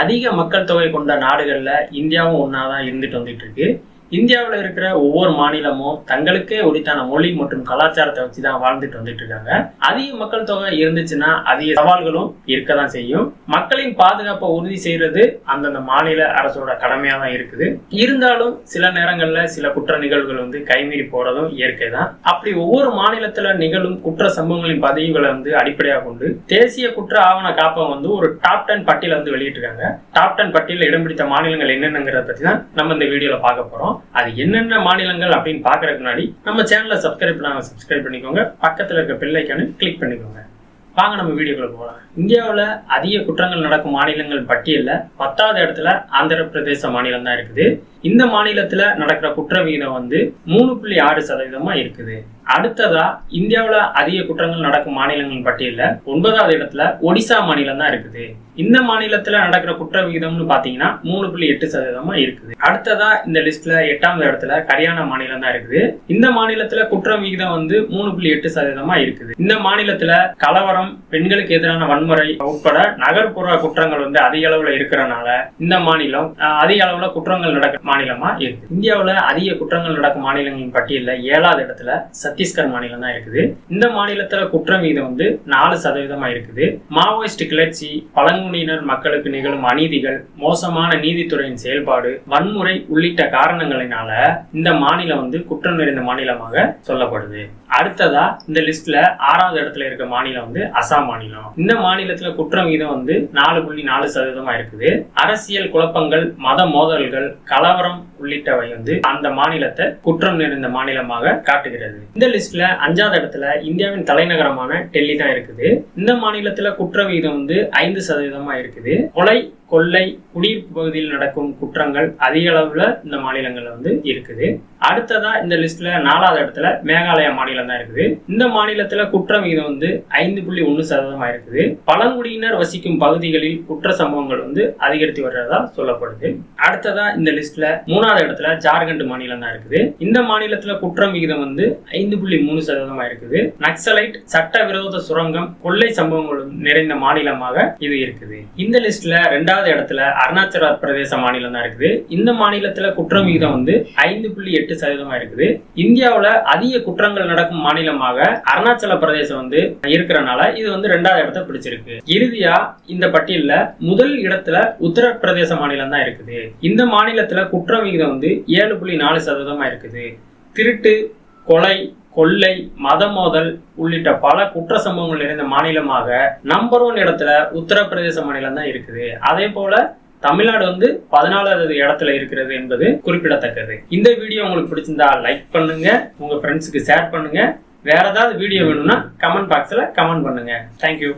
அதிக மக்கள் தொகை கொண்ட நாடுகள்ல இந்தியாவும் ஒன்னாதான் இருந்துட்டு வந்துட்டு இருக்கு. இந்தியாவில் இருக்கிற ஒவ்வொரு மாநிலமும் தங்களுக்கே உரித்தான மொழி மற்றும் கலாச்சாரத்தை வச்சு தான் வாழ்ந்துட்டு வந்துட்டு இருக்காங்க. அதிக மக்கள் தொகை இருந்துச்சுன்னா அதிக சவால்களும் இருக்க தான் செய்யும். மக்களின் பாதுகாப்பை உறுதி செய்யறது அந்தந்த மாநில அரசோட கடமையாக தான் இருக்குது. இருந்தாலும் சில நேரங்களில் சில குற்ற நிகழ்வுகள் வந்து கைமீறி போறதும் இயற்கை தான் அப்படி ஒவ்வொரு மாநிலத்தில் நிகழும் குற்ற சம்பவங்களின் பதிவுகளை வந்து அடிப்படையாக கொண்டு தேசிய குற்ற ஆவண காப்பகம் வந்து ஒரு டாப் டென் பட்டியல வந்து வெளியிட்டிருக்காங்க. டாப் டென் பட்டியலில் இடம் பிடித்த மாநிலங்கள் என்னென்னங்கிறத பற்றி தான் நம்ம இந்த வீடியோவில் பார்க்க போகிறோம் அது என்னென்ன மாநிலங்கள் அப்படின்னு பாக்குறதுக்கு முன்னாடி நம்ம சேனலை சப்ஸ்கிரைப் பண்ணாங்க சப்ஸ்கிரைப் பண்ணிக்கோங்க. பக்கத்துல இருக்க பிள்ளைக்கான கிளிக் பண்ணிக்கோங்க. வாங்க நம்ம வீடியோக்குள்ள போகலாம் இந்தியாவில் அதிக குற்றங்கள் நடக்கும் மாநிலங்கள் பட்டியலில் பத்தாவது இடத்துல ஆந்திர பிரதேச மாநிலம் தான் இருக்குது. இந்த மாநிலத்துல நடக்கிற குற்ற விகிதம் வந்து மூணு புள்ளி ஆறு சதவீதமா இருக்குது. அடுத்ததா இந்தியாவில் அதிக குற்றங்கள் நடக்கும் மாநிலங்கள் பட்டியலில் ஒன்பதாவது இடத்துல ஒடிசா மாநிலம் தான் இருக்குது. இந்த மாநிலத்துல நடக்கிற குற்ற விகிதம்னு பாத்தீங்கன்னா மூணு புள்ளி எட்டு சதவீதமா இருக்குது. அடுத்ததா இந்த லிஸ்ட்ல எட்டாவது இடத்துல ஹரியானா மாநிலம் தான் இருக்குது. இந்த மாநிலத்துல குற்ற விகிதம் வந்து மூணு புள்ளி எட்டு சதவீதமா இருக்குது. இந்த மாநிலத்துல கலவரம் பெண்களுக்கு எதிரான வன்முறை உட்பட நகர்ப்புற குற்றங்கள் வந்து அதிக அளவுல இருக்கிறனால இந்த மாநிலம் அஹ், அதிக அளவுல குற்றங்கள் நடக்கிற மாநிலமா இருக்கு இந்தியாவுல அதிக குற்றங்கள் நடக்கும் மாநிலங்களின் பட்டியலில் ஏழாவது இடத்துல சத்தீஸ்கர் மாநிலம் தான் இருக்குது. இந்த மாநிலத்துல குற்றம் வீதம் வந்து நாலு சதவீதமா இருக்குது. மாவோயிஸ்ட் கிளர்ச்சி பழங்குடியினர் மக்களுக்கு நிகழும் அநீதிகள் மோசமான நீதித்துறையின் செயல்பாடு வன்முறை உள்ளிட்ட காரணங்களினால இந்த மாநிலம் வந்து குற்றம் நிறைந்த மாநிலமாக சொல்லப்படுது. அடுத்ததா இந்த லிஸ்ட்ல ஆறாவது இடத்துல இருக்க மாநிலம் வந்து அசாம் மாநிலம். இந்த மாநிலத்துல குற்ற விகிதம் வந்து நாலு புள்ளி நாலு சதவீதமா இருக்குது. அரசியல் குழப்பங்கள் மத மோதல்கள் கலவரம் உள்ளிட்டவை வந்து அந்த மாநிலத்தை குற்றம் நிறைந்த மாநிலமாக காட்டுகிறது. இந்த லிஸ்ட்ல அஞ்சாவது இடத்துல இந்தியாவின் தலைநகரமான டெல்லி தான் இருக்குது. இந்த மாநிலத்துல குற்ற விகிதம் வந்து ஐந்து சதவீதமா இருக்குது. கொலை கொள்ளை குடியிருப்பு பகுதியில் நடக்கும் குற்றங்கள் அதிக அளவுல இந்த மாநிலங்கள்ல வந்து இருக்குது. அடுத்ததா இந்த லிஸ்ட்ல நாலாவது இடத்துல மேகாலயா மாநிலம் தான் இருக்குது. இந்த மாநிலத்துல குற்ற விகிதம் வந்து ஐந்து புள்ளி ஒன்னு சதவீதமா இருக்குது. பழங்குடியினர் வசிக்கும் பகுதிகளில் குற்ற சம்பவங்கள் வந்து அதிகரித்து வர்றதா சொல்லப்படுது. அடுத்ததா இந்த லிஸ்ட்ல மூணாவது இடத்துல ஜார்க்கண்ட் மாநிலம் தான் இருக்குது. இந்த மாநிலத்துல குற்றம் விகிதம் வந்து ஐந்து புள்ளி மூணு சதவீதமா இருக்குது. நக்சலைட் சட்டவிரோத சுரங்கம் கொள்ளை சம்பவங்கள் நிறைந்த மாநிலமாக இது இருக்குது. இந்த லிஸ்ட்ல ரெண்டாவது இடத்துல அருணாச்சல பிரதேச மாநிலம் தான் இருக்குது. இந்த மாநிலத்துல குற்றம் விகிதம் வந்து ஐந்து புள்ளி எட்டு சதவீதமா இருக்குது. இந்தியாவில் அதிக குற்றங்கள் நடக்கும் மாநிலமாக அருணாச்சல பிரதேசம் வந்து இருக்கிறனால இது வந்து ரெண்டாவது இடத்த பிடிச்சிருக்கு. இறுதியா இந்த பட்டியலில் முதல் இடத்துல உத்தரப்பிரதேச மாநிலம் தான் இருக்குது. இந்த மாநிலத்துல குற்ற விகிதம் வந்து ஏழு புள்ளி நாலு சதவீதமா இருக்குது. திருட்டு கொலை கொள்ளை மத மோதல் உள்ளிட்ட பல குற்ற சம்பவங்கள் நிறைந்த மாநிலமாக நம்பர் ஒன் இடத்துல உத்தரப்பிரதேச மாநிலம் தான் இருக்குது. அதே போல தமிழ்நாடு வந்து பதினாலாவது இடத்துல இருக்கிறது என்பது குறிப்பிடத்தக்கது. இந்த வீடியோ உங்களுக்கு பிடிச்சிருந்தா லைக் பண்ணுங்க உங்க ஃப்ரெண்ட்ஸுக்கு ஷேர் பண்ணுங்க. வேற ஏதாவது வீடியோ வேணும்னா கமெண்ட் பாக்ஸ்ல கமெண்ட் பண்ணுங்க. தேங்க்யூ